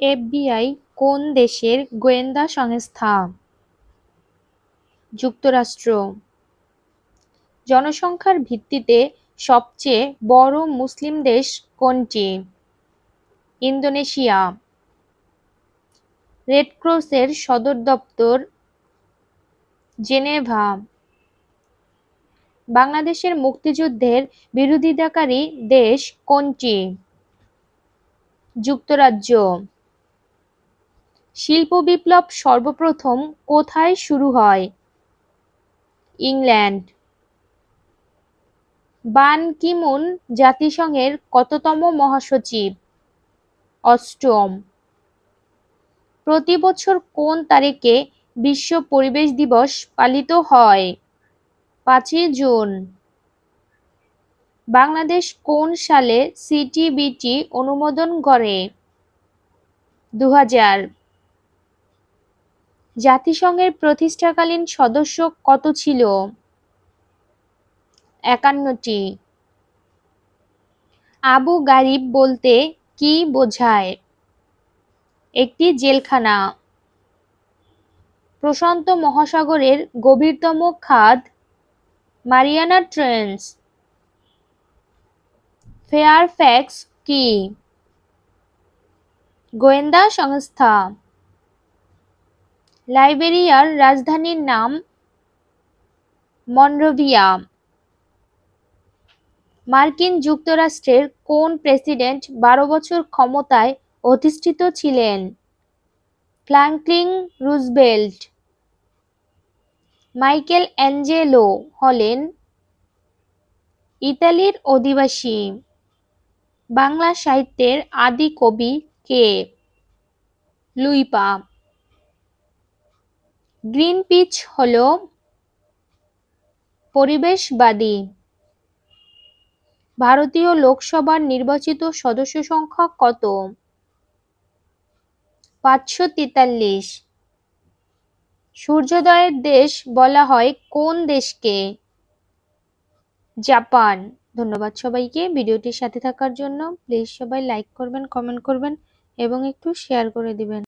FBI কোন দেশের গোয়েন্দা সংস্থা? যুক্তরাষ্ট্র। জনসংখ্যার ভিত্তিতে সবচেয়ে বড় মুসলিম দেশ কোনটি? ইন্দোনেশিয়া। রেড ক্রসের সদর দপ্তর জেনেভা। বাংলাদেশের মুক্তিযুদ্ধের বিরোধিতাকারী দেশ কোনটি? যুক্তরাজ্য। শিল্প বিপ্লব সর্বপ্রথম কোথায় শুরু হয়? ইংল্যান্ড। বান কিমুন জাতিসংঘের কততম মহাসচিব? অষ্টম। প্রতি বছর কোন তারিখে বিশ্ব পরিবেশ দিবস পালিত হয়? পাঁচই জুন। বাংলাদেশ কোন সালে সিটিবিটি অনুমোদন করে? দু হাজার জাতিসংঘের প্রতিষ্ঠাকালীন সদস্য কত ছিল? একান্নটি। আবু গারিব বলতে কি বোঝায়? একটি জেলখানা। প্রশান্ত মহাসাগরের গভীরতম খাদ, মারিয়ানা ট্রেন্স। ফেয়ারফ্যাক্স কি? গোয়েন্দা সংস্থা। লাইবেরিয়ার রাজধানীর নাম মনরোভিয়া। মার্কিন যুক্তরাষ্ট্রের কোন প্রেসিডেন্ট বারো বছর ক্ষমতায় অধিষ্ঠিত ছিলেন? ফ্রাঙ্কলিন রুজবেল্ট মাইকেল অ্যাঞ্জেলো হলেন ইতালির অধিবাসী। বাংলা সাহিত্যের আদি কবি কে? লুইপা। গ্রিনপিচ হল পরিবেশবাদী ভারতীয় লোকসভার নির্বাচিত সদস্য সংখ্যা কত? পাঁচশো তেতাল্লিশ। সূর্যোদয়ের দেশ বলা হয় কোন দেশকে? জাপান। ধন্যবাদ সবাইকে ভিডিওটির সাথে থাকার জন্য। প্লিজ সবাই লাইক করবেন, কমেন্ট করবেন এবং একটু শেয়ার করে দিবেন।